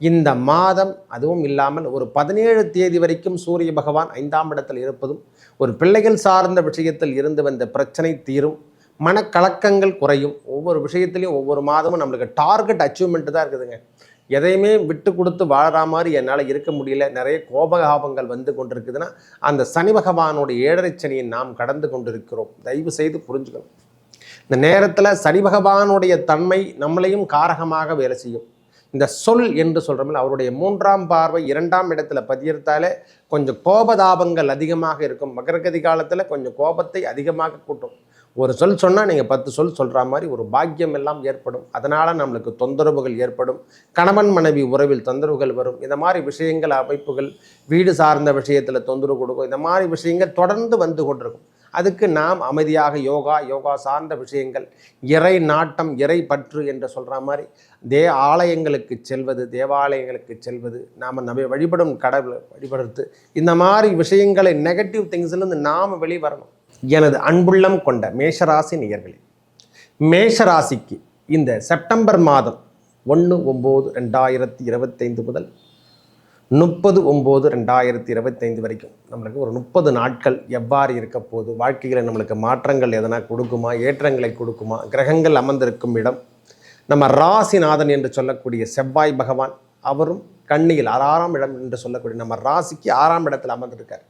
இந்த மாதம் அதுவும் இல்லாமல் ஒரு பதினேழு தேதி வரைக்கும் சூரிய பகவான் ஐந்தாம் இடத்தில் இருப்பதும் ஒரு பிள்ளைகள் சார்ந்த விஷயத்தில் இருந்து வந்த பிரச்சனை தீரும் மனக்கலக்கங்கள் குறையும். ஒவ்வொரு விஷயத்துலையும் ஒவ்வொரு மாதமும் நம்மளுக்கு டார்கெட் அச்சீவ்மெண்ட் தான் இருக்குதுங்க. எதையுமே விட்டு கொடுத்து வாழற மாதிரி என்னால் இருக்க முடியல. நிறைய கோபகாபங்கள் வந்து கொண்டிருக்குதுன்னா அந்த சனி பகவானுடைய ஏழரை சனியை நாம் கடந்து கொண்டிருக்கிறோம். தயவு செய்து புரிஞ்சுக்கணும். இந்த நேரத்தில் சனி பகவானுடைய தன்மை நம்மளையும் காரகமாக வேலை செய்யும். இந்த சொல் என்று சொல்கிறோம்ல அவருடைய மூன்றாம் பார்வை இரண்டாம் இடத்துல பதியிருத்தாலே கொஞ்சம் கோபதாபங்கள் அதிகமாக இருக்கும். மகரகதி காலத்தில் கொஞ்சம் கோபத்தை அதிகமாக கூட்டும். ஒரு சொல் சொன்னால் நீங்கள் பத்து சொல் சொல்கிற மாதிரி ஒரு பாக்கியம் எல்லாம் ஏற்படும். அதனால் நம்மளுக்கு தொந்தரவுகள் ஏற்படும். கணவன் மனைவி உறவில் தொந்தரவுகள் வரும். இந்த மாதிரி விஷயங்கள் அமைப்புகள் வீடு சார்ந்த விஷயத்தில் தொந்தரவு கொடுக்கும். இந்த மாதிரி விஷயங்கள் தொடர்ந்து வந்து கொண்டிருக்கும். அதுக்கு நாம் அமைதியாக யோகா யோகா சார்ந்த விஷயங்கள் இறை நாட்டம் இறை பற்று என்று சொல்கிற மாதிரி தே ஆலயங்களுக்கு செல்வது தேவாலயங்களுக்கு செல்வது நாம் நம்ம வழிபடும் கடவுளை வழிபடுறது இந்த மாதிரி விஷயங்களை நெகட்டிவ் திங்ஸ்லேருந்து நாம் வெளிவரணும் எனது அன்புள்ளம் கொண்ட மேஷராசி நேயர்களே மேஷராசிக்கு இந்த செப்டம்பர் மாதம் ஒன்று ஒம்பது ரெண்டாயிரத்தி இருபத்தைந்து முதல் முப்பது ஒம்பது ரெண்டாயிரத்தி இருபத்தைந்து வரைக்கும் நம்மளுக்கு ஒரு முப்பது நாட்கள் எவ்வாறு இருக்க போது வாழ்க்கையில் நம்மளுக்கு மாற்றங்கள் எதனா கொடுக்குமா? ஏற்றங்களை கொடுக்குமா? கிரகங்கள் அமர்ந்திருக்கும் இடம். நம்ம ராசிநாதன் என்று சொல்லக்கூடிய செவ்வாய் பகவான் அவரும் கண்ணியில் ஆறாம் இடம் என்று சொல்லக்கூடிய நம்ம ராசிக்கு ஆறாம் இடத்தில் அமர்ந்திருக்கார்.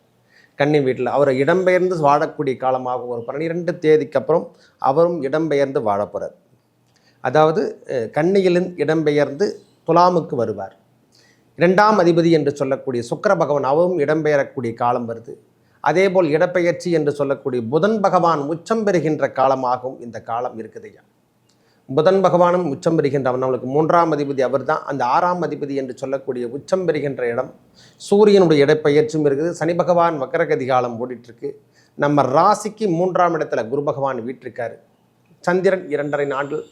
கன்னி வீட்டில் அவர் இடம்பெயர்ந்து வாழக்கூடிய காலமாகும். ஒரு பன்னிரெண்டு தேதிக்கு அப்புறம் அவரும் இடம்பெயர்ந்து வாழப்போகிறார் அதாவது அஹ், கன்னியிலிருந்து இடம்பெயர்ந்து துலாமுக்கு வருவார். இரண்டாம் அதிபதி என்று சொல்லக்கூடிய சுக்கர பகவான் அவரும் இடம்பெயரக்கூடிய காலம் வருது. அதேபோல் இடப்பெயர்ச்சி என்று சொல்லக்கூடிய புதன் பகவான் உச்சம் பெறுகின்ற காலமாகவும் இந்த காலம் இருக்குதுயா புதன் பகவானும் உச்சம் பெறுகின்றவன் நம்மளுக்கு மூன்றாம் அதிபதி அவர்தான். அந்த ஆறாம் அதிபதி என்று சொல்லக்கூடிய உச்சம் பெறுகின்ற இடம். சூரியனுடைய இடப்பெயர்ச்சியும் இருக்குது. சனி பகவான் வக்கரகதி காலம் ஓடிட்டுருக்கு. நம்ம ராசிக்கு மூன்றாம் இடத்துல குரு பகவான் வீட்டிருக்காரு. சந்திரன் இரண்டரை நாட்கள்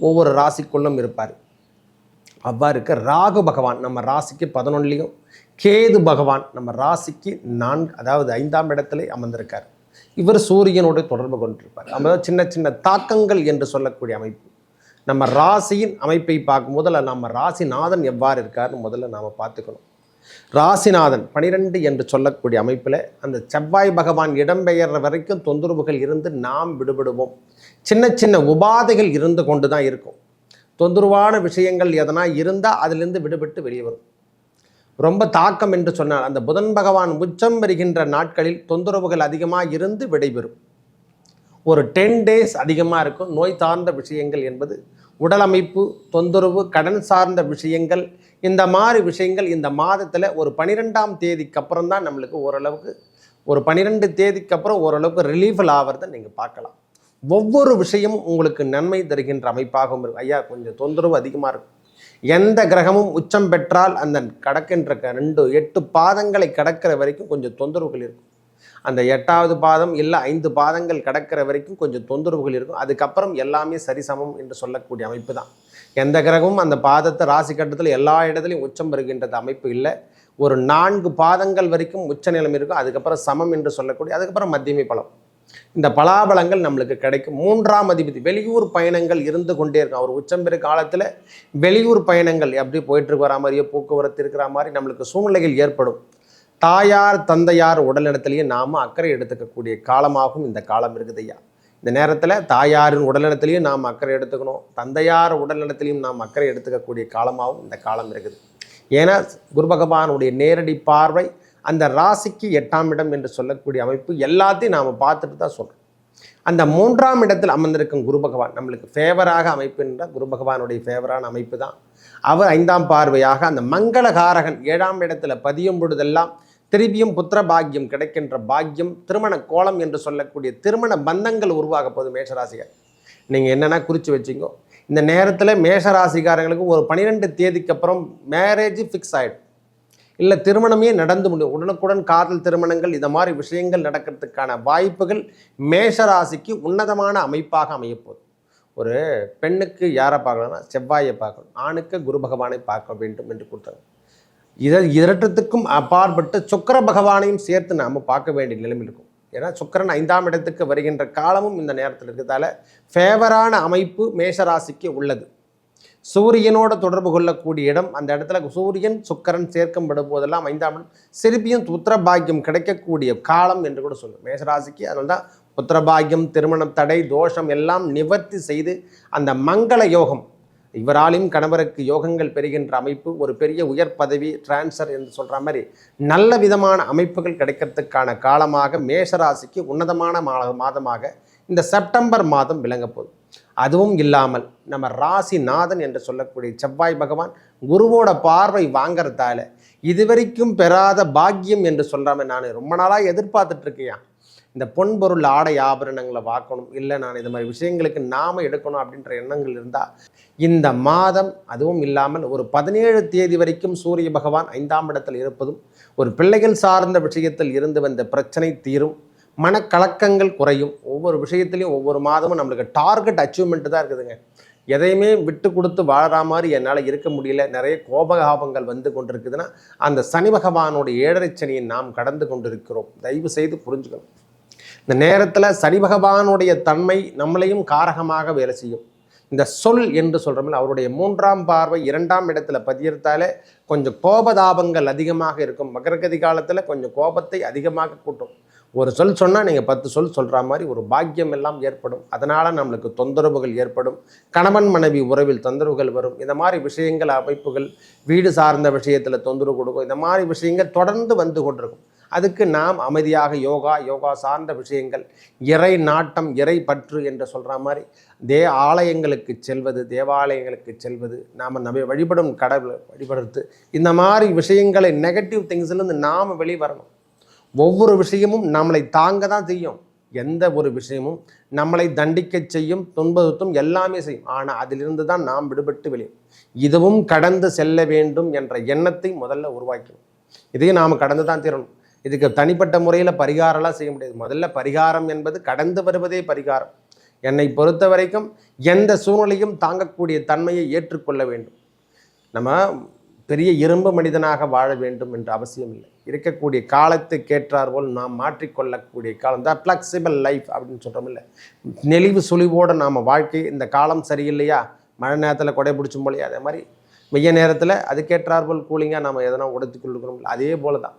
ஒவ்வொரு ராசிக்குள்ளும் இருப்பார். அவ்வாறு இருக்க ராகு பகவான் நம்ம ராசிக்கு பதினொன்றுலையும் கேது பகவான் நம்ம ராசிக்கு நான்கு அதாவது ஐந்தாம் இடத்துல அமர்ந்திருக்கார். இவர் சூரியனோடு தொடர்பு கொண்டிருப்பார். அதாவது சின்ன சின்ன தாக்கங்கள் என்று சொல்லக்கூடிய அமைப்பு. நம்ம ராசியின் அமைப்பை பார்க்கும் முதல்ல நம்ம ராசிநாதன் எவ்வாறு இருக்காருன்னு முதல்ல நாம் பார்த்துக்கணும். ராசிநாதன் பனிரெண்டு என்று சொல்லக்கூடிய அமைப்பில் அந்த செவ்வாய் பகவான் இடம்பெயர்ற வரைக்கும் தொந்தரவுகள் இருந்து நாம் விடுபடுவோம். சின்ன சின்ன உபாதைகள் இருந்து கொண்டு தான் இருக்கும். தொந்தரவான விஷயங்கள் எதனா இருந்தால் அதிலிருந்து விடுபட்டு வெளியே வரும். ரொம்ப தாக்கம் என்று சொன்னால் அந்த புதன் பகவான் உச்சம் வருகின்ற நாட்களில் தொந்தரவுகள் அதிகமாக இருந்து விடைபெறும். ஒரு டென் டேஸ் அதிகமாக இருக்கும். நோய் சார்ந்த விஷயங்கள் என்பது உடல் அமைப்பு தொந்தரவு கடன் சார்ந்த விஷயங்கள் இந்த மாதிரி விஷயங்கள் இந்த மாதத்தில் ஒரு பனிரெண்டாம் தேதிக்கு அப்புறம் தான் நம்மளுக்கு ஓரளவுக்கு ஒரு பன்னிரெண்டு தேதிக்கு அப்புறம் ஓரளவுக்கு ரிலீஃபில் ஆகிறத நீங்கள் பார்க்கலாம். ஒவ்வொரு விஷயமும் உங்களுக்கு நன்மை தருகின்ற அமைப்பாகவும் இருக்கும். ஐயா கொஞ்சம் தொந்தரவு அதிகமாக இருக்கும். எந்த கிரகமும் உச்சம் பெற்றால் அந்த கடக்கின்ற க- ரெண்டு எட்டு பாதங்களை கடக்கிற வரைக்கும் கொஞ்சம் தொந்தரவுகள் இருக்கும். அந்த எட்டாவது பாதம் இல்லை ஐந்து பாதங்கள் கடக்கிற வரைக்கும் கொஞ்சம் தொந்தரவுகள் இருக்கும். அதுக்கப்புறம் எல்லாமே சரிசமம் என்று சொல்லக்கூடிய அமைப்பு தான். எந்த கிரகமும் அந்த பாதத்தை ராசி கட்டத்தில் எல்லா இடத்துலையும் உச்சம் பெறுகின்றது அமைப்பு இல்லை. ஒரு நான்கு பாதங்கள் வரைக்கும் உச்ச நிலம் இருக்கும். அதுக்கப்புறம் சமம் என்று சொல்லக்கூடிய அதுக்கப்புறம் மத்தியமை பலம். இந்த பலாபலங்கள் நம்மளுக்கு கிடைக்கும். மூன்றாம் அதிபதி வெளியூர் பயணங்கள் இருந்து கொண்டே இருக்கும். அவர் உச்சம் பெறு காலத்தில் வெளியூர் பயணங்கள் எப்படி போயிட்டு வரா மாதிரியோ போக்குவரத்து இருக்கிற மாதிரி நம்மளுக்கு சூழ்நிலைகள் ஏற்படும். தாயார் தந்தையார் உடல்நலத்திலேயே நாம் அக்கறை எடுத்துக்கக்கூடிய காலமாகவும் இந்த காலம் இருக்குது ஐயா. இந்த நேரத்தில் தாயாரின் உடல்நலத்திலையும் நாம் அக்கறை எடுத்துக்கணும். தந்தையார் உடல்நலத்திலையும் நாம் அக்கறை எடுத்துக்கக்கூடிய காலமாகவும் இந்த காலம் இருக்குது. ஏன்னா குரு பகவானுடைய நேரடி பார்வை அந்த ராசிக்கு எட்டாம் இடம் என்று சொல்லக்கூடிய அமைப்பு எல்லாத்தையும் நாம் பார்த்துட்டு தான் சொல்கிறோம் அந்த மூன்றாம் இடத்தில் அமர்ந்திருக்கும் குரு பகவான் நம்மளுக்கு ஃபேவராக அமைப்பு என்றால் குரு பகவானுடைய ஃபேவரான அமைப்பு தான். அவர் ஐந்தாம் பார்வையாக அந்த மங்களகாரகன் ஏழாம் இடத்துல பதியும் பொழுதெல்லாம் திருப்பியும் புத்திர பாக்கியம் கிடைக்கின்ற பாக்கியம் திருமண கோலம் என்று சொல்லக்கூடிய திருமண பந்தங்கள் உருவாக போகுது மேஷராசிகள். நீங்கள் என்னென்னா குறித்து வச்சிங்கோ இந்த நேரத்தில் மேஷராசிக்காரங்களுக்கு ஒரு பன்னிரெண்டு தேதிக்கு அப்புறம் மேரேஜ் ஃபிக்ஸ் ஆகிடும் இல்லை திருமணமே நடந்து முடியும். உடனுக்குடன் காதல் திருமணங்கள் இந்த மாதிரி விஷயங்கள் நடக்கிறதுக்கான வாய்ப்புகள் மேஷராசிக்கு உன்னதமான அமைப்பாக அமையப்போகுது. ஒரு பெண்ணுக்கு யாரை பார்க்கணும்னா செவ்வாயை பார்க்கணும். ஆணுக்கு குரு பகவானை பார்க்க வேண்டும் என்று கொடுத்தாங்க இதை இரட்டத்துக்கும் அப்பாற்பட்டு சுக்கர பகவானையும் சேர்த்து நாம் பார்க்க வேண்டிய நிலைமை இருக்கும். ஏன்னா சுக்கரன் ஐந்தாம் இடத்துக்கு வருகின்ற காலமும் இந்த நேரத்தில் இருக்கிறதால ஃபேவரான அமைப்பு மேஷராசிக்கு உள்ளது. சூரியனோட தொடர்பு கொள்ளக்கூடிய இடம். அந்த இடத்துல சூரியன் சுக்கரன் சேர்க்கப்படும் போதெல்லாம் ஐந்தாம் இடம். சிறுபியும் புத்திர கிடைக்கக்கூடிய காலம் என்று கூட சொல்லும். மேசராசிக்கு அதனால தான் புத்திர திருமணம் தடை தோஷம் எல்லாம் நிவர்த்தி செய்து அந்த மங்கள யோகம். இவராலையும் கணவருக்கு யோகங்கள் பெறுகின்ற அமைப்பு ஒரு பெரிய உயர் பதவி டிரான்ஸ்ஃபர் என்று சொல்கிற மாதிரி நல்ல விதமான அமைப்புகள் கிடைக்கிறதுக்கான காலமாக மேஷராசிக்கு உன்னதமான மாதமாக இந்த செப்டம்பர் மாதம் விளங்கப்போகுது அதுவும் இல்லாமல் நம்ம ராசிநாதன் என்று சொல்லக்கூடிய செவ்வாய் பகவான் குருவோட பார்வை வாங்கறதால இதுவரைக்கும் பெறாத பாக்கியம் என்று சொல்கிறாம நான் ரொம்ப நாளாக எதிர்பார்த்துட்டு இருக்கேன் இந்த பொன்பொருள் ஆடை ஆபரணங்களை வாக்கணும் இல்லை நான் இது மாதிரி விஷயங்களுக்கு நாம எடுக்கணும் அப்படின்ற எண்ணங்கள் இருந்தால் இந்த மாதம் அதுவும் இல்லாமல் ஒரு பதினேழு தேதி வரைக்கும் சூரிய பகவான் ஐந்தாம் இடத்தில் இருப்பதும் ஒரு பிள்ளைகள் சார்ந்த விஷயத்தில் இருந்து வந்த பிரச்சனை தீரும். மனக்கலக்கங்கள் குறையும். ஒவ்வொரு விஷயத்துலையும் ஒவ்வொரு மாதமும் நம்மளுக்கு டார்கெட் அச்சீவ்மெண்ட் தான் இருக்குதுங்க. எதையுமே விட்டு கொடுத்து வாழற மாதிரி என்னால் இருக்க முடியல. நிறைய கோபகாபங்கள் வந்து கொண்டிருக்குதுன்னா அந்த சனி பகவானுடைய ஏழரை சனியை நாம் கடந்து கொண்டிருக்கிறோம். தயவு செய்து புரிஞ்சுக்கணும். இந்த நேரத்தில் சனி பகவானுடைய தன்மை நம்மளையும் காரகமாக வேலை செய்யும். இந்த சொல் என்று சொல்கிறோம்ல அவருடைய மூன்றாம் பார்வை இரண்டாம் இடத்துல பதியிருத்தாலே கொஞ்சம் கோபதாபங்கள் அதிகமாக இருக்கும். மகரகதி காலத்தில் கொஞ்சம் கோபத்தை அதிகமாக கூட்டும். ஒரு சொல் சொன்னால் நீங்கள் பத்து சொல் சொல்கிற மாதிரி ஒரு பாக்கியம் எல்லாம் ஏற்படும். அதனால் நம்மளுக்கு தொந்தரவுகள் ஏற்படும். கணவன் மனைவி உறவில் தொந்தரவுகள் வரும். இந்த மாதிரி விஷயங்கள் அமைப்புகள் வீடு சார்ந்த விஷயத்தில் தொந்தரவு கொடுக்கும். இந்த மாதிரி விஷயங்கள் தொடர்ந்து வந்து கொண்டிருக்கும். அதுக்கு நாம் அமைதியாக யோகா யோகா சார்ந்த விஷயங்கள் இறை நாட்டம் இறை பற்று என்று சொல்கிற மாதிரி தே ஆலயங்களுக்கு செல்வது தேவாலயங்களுக்கு செல்வது நாம் நம்ம வழிபடும் கடவுளை வழிபடுறது. இந்த மாதிரி விஷயங்களை நெகட்டிவ் திங்ஸ்லேருந்து நாம் வெளிவரணும் ஒவ்வொரு விஷயமும் நம்மளை தாங்க தான் செய்யும். எந்த ஒரு விஷயமும் நம்மளை தண்டிக்க செய்யும் துன்புறுத்தும் எல்லாமே செய்யும். ஆனால் அதிலிருந்து தான் நாம் விடுபட்டு வெளியே இதுவும் கடந்து செல்ல வேண்டும் என்ற எண்ணத்தை முதல்ல உருவாக்கணும். இதையும் நாம் கடந்து தான் தீரணும். இதுக்கு தனிப்பட்ட முறையில் பரிகாரம்லாம் செய்ய முடியாது. முதல்ல பரிகாரம் என்பது கடந்து வருவதே பரிகாரம். என்னை பொறுத்த வரைக்கும் எந்த சூழ்நிலையும் தாங்கக்கூடிய தன்மையை ஏற்றுக்கொள்ள வேண்டும். நம்ம பெரிய இரும்பு மனிதனாக வாழ வேண்டும் என்ற அவசியம் இல்லை. இருக்கக்கூடிய காலத்துக்கு ஏற்றார் போல் நாம் மாற்றிக்கொள்ளக்கூடிய காலம் தான் ஃப்ளெக்சிபிள் லைஃப் அப்படின்னு சொல்கிறோம் இல்லை. நெளிவு சுழிவோடு நாம் வாழ்க்கை இந்த காலம் சரியில்லையா? மழை நேரத்தில் கொடை பிடிச்சும் போலையா. அதே மாதிரி வெய்ய நேரத்தில் அதுக்கேற்றார் போல் கூலிங்காக நம்ம எதனா உடுத்தி கொள்ளுக்கிறோம் அதே போல தான்.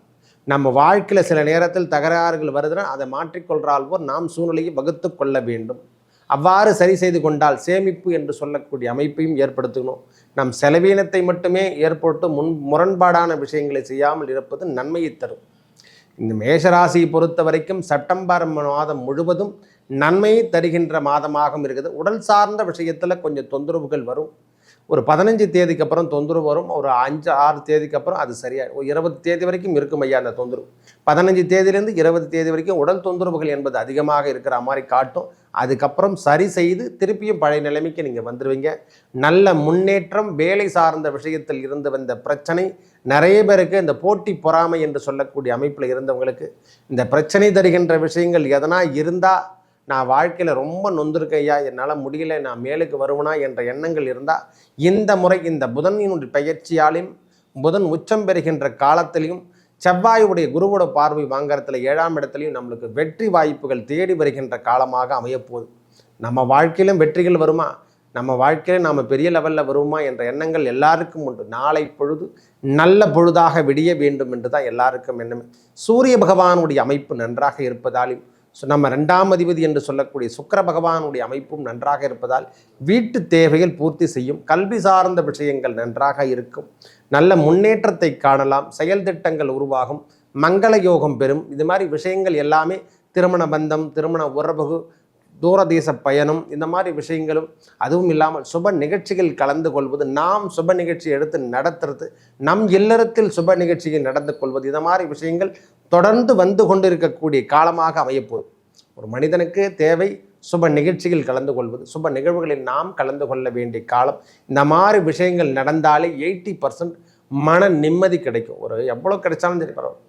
நம்ம வாழ்க்கையில் சில நேரத்தில் தகராறுகள் வருதுன்னா அதை மாற்றிக்கொள்றால் போல் நாம் சூழ்நிலையை வகுத்து கொள்ள வேண்டும். அவ்வாறு சரி செய்து கொண்டால் சேமிப்பு என்று சொல்லக்கூடிய அமைப்பையும் ஏற்படுத்தணும் நம் செலவீனத்தை மட்டுமே ஏற்பட்டு முன் முரண்பாடான விஷயங்களை செய்யாமல் இருப்பது நன்மையை தரும். இந்த மேஷராசியை பொறுத்த வரைக்கும் செப்டம்பர் மாதம் முழுவதும் நன்மையை தருகின்ற மாதமாகவும் இருக்குது. உடல் சார்ந்த விஷயத்தில் கொஞ்சம் தொந்தரவுகள் வரும். ஒரு பதினஞ்சு தேதிக்கு அப்புறம் தொந்தரவு வரும். ஒரு அஞ்சு ஆறு தேதிக்கு அப்புறம் அது சரியாக ஒரு இருபது தேதி வரைக்கும் இருக்கும் ஐயா அந்த தொந்தரவு. பதினஞ்சு தேதியிலேருந்து இருபது தேதி வரைக்கும் உடல் தொந்தரவுகள் என்பது அதிகமாக இருக்கிற மாதிரி காட்டும். அதுக்கப்புறம் சரி செய்து திருப்பியும் பழைய நிலைமைக்கு நீங்கள் வந்துடுவீங்க நல்ல முன்னேற்றம் வேலை சார்ந்த விஷயத்தில் இருந்து வந்த பிரச்சனை நிறைய பேருக்கு இந்த போட்டி பொறாமை என்று சொல்லக்கூடிய அமைப்பில் இருந்தவங்களுக்கு இந்த பிரச்சனை தருகின்ற விஷயங்கள் எதனா இருந்தால் நான் வாழ்க்கையில் ரொம்ப நொந்திருக்கேன் ஐயா என்னால் முடியல நான் மேலுக்கு வருவனா என்ற எண்ணங்கள் இருந்தால் இந்த முறை இந்த புதனினுடைய பயிற்சியாலையும் புதன் உச்சம் பெறுகின்ற காலத்திலையும் செவ்வாயுடைய குருவோட பார்வை வாங்கறதுல ஏழாம் இடத்துலையும் நம்மளுக்கு வெற்றி வாய்ப்புகள் தேடி வருகின்ற காலமாக அமையப்போகுது நம்ம வாழ்க்கையிலும் வெற்றிகள் வருமா? நம்ம வாழ்க்கையில நாம் பெரிய லெவலில் வருவோமா என்ற எண்ணங்கள் எல்லாருக்கும் உண்டு. நாளை பொழுது நல்ல பொழுதாக விடிய வேண்டும் என்று தான் எல்லாருக்கும் எண்ணமே. சூரிய பகவானுடைய அமைப்பு நன்றாக இருப்பதாலும் ஸோ நம்ம ரெண்டாம் அதிபதி என்று சொல்லக்கூடிய சுக்கர பகவானுடைய அமைப்பும் நன்றாக இருப்பதால் வீட்டு தேவைகள் பூர்த்தி செய்யும் கல்வி சார்ந்த விஷயங்கள் நன்றாக இருக்கும். நல்ல முன்னேற்றத்தை காணலாம் செயல் திட்டங்கள் உருவாகும் மங்கள யோகம் பெறும். இது மாதிரி விஷயங்கள் எல்லாமே திருமண பந்தம் திருமண உறவு தூரதேச பயணம் இந்த மாதிரி விஷயங்களும் அதுவும் இல்லாமல் சுப நிகழ்ச்சிகள் கலந்து கொள்வது நாம் சுப நிகழ்ச்சி எடுத்து நடத்துறது நம் இல்லறத்தில் சுப நிகழ்ச்சிகள் நடந்து கொள்வது இந்த மாதிரி விஷயங்கள் தொடர்ந்து வந்து கொண்டிருக்கக்கூடிய காலமாக அமையப்போகுது. ஒரு மனிதனுக்கு தேவை சுப நிகழ்ச்சியில் கலந்து கொள்வது சுப நிகழ்வுகளில் நாம் கலந்து கொள்ள வேண்டிய காலம். இந்த மாதிரி விஷயங்கள் நடந்தாலே எயிட்டி பர்சன்ட் மன நிம்மதி கிடைக்கும். ஒரு எவ்வளோ கிடைச்சாலும் சரி பரவாயில்ல.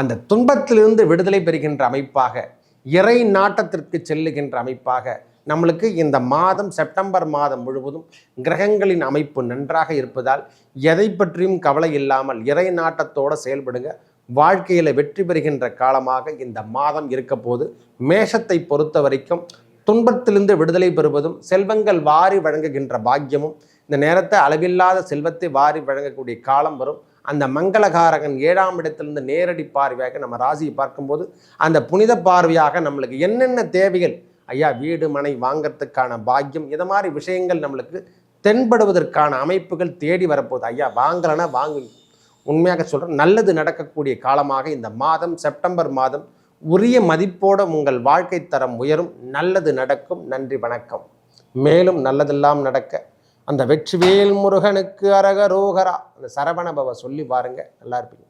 அந்த துன்பத்திலிருந்து விடுதலை பெறுகின்ற அமைப்பாக இறை நாட்டத்திற்கு செல்லுகின்ற அமைப்பாக நம்மளுக்கு இந்த மாதம் செப்டம்பர் மாதம் முழுவதும் கிரகங்களின் அமைப்பு நன்றாக இருப்பதால் எதை பற்றியும் கவலை இல்லாமல் இறை நாட்டத்தோடு செயல்படுங்க. வாழ்க்கையில் வெற்றி பெறுகின்ற காலமாக இந்த மாதம் இருக்க போது மேஷத்தை பொறுத்த வரைக்கும் துன்பத்திலிருந்து விடுதலை பெறுவதும் செல்வங்கள் வாரி வழங்குகின்ற பாக்கியமும் இந்த நேரத்தை அளவில்லாத செல்வத்தை வாரி வழங்கக்கூடிய காலம் வரும். அந்த மங்களகாரகன் ஏழாம் இடத்திலிருந்து நேரடி பார்வையாக நம்ம ராசியை பார்க்கும்போது அந்த புனித பார்வையாக நம்மளுக்கு என்னென்ன தேவைகள்? ஐயா வீடு மனை வாங்கிறதுக்கான பாக்கியம் இதை மாதிரி விஷயங்கள் நம்மளுக்கு தென்படுவதற்கான அமைப்புகள் தேடி வரப்போகுது. ஐயா வாங்கலைன்னா வாங்குங்க உண்மையாக சொல்கிறேன் நல்லது நடக்கக்கூடிய காலமாக இந்த மாதம் செப்டம்பர் மாதம் உரிய மதிப்போடு உங்கள் வாழ்க்கை தரம் உயரும். நல்லது நடக்கும். நன்றி வணக்கம். மேலும் நல்லதெல்லாம் நடக்க அந்த வெற்றிவேல் முருகனுக்கு அரகரோகரா. அந்த சரவணபவ சொல்லி பாருங்கள் நல்லா இருப்பீங்க.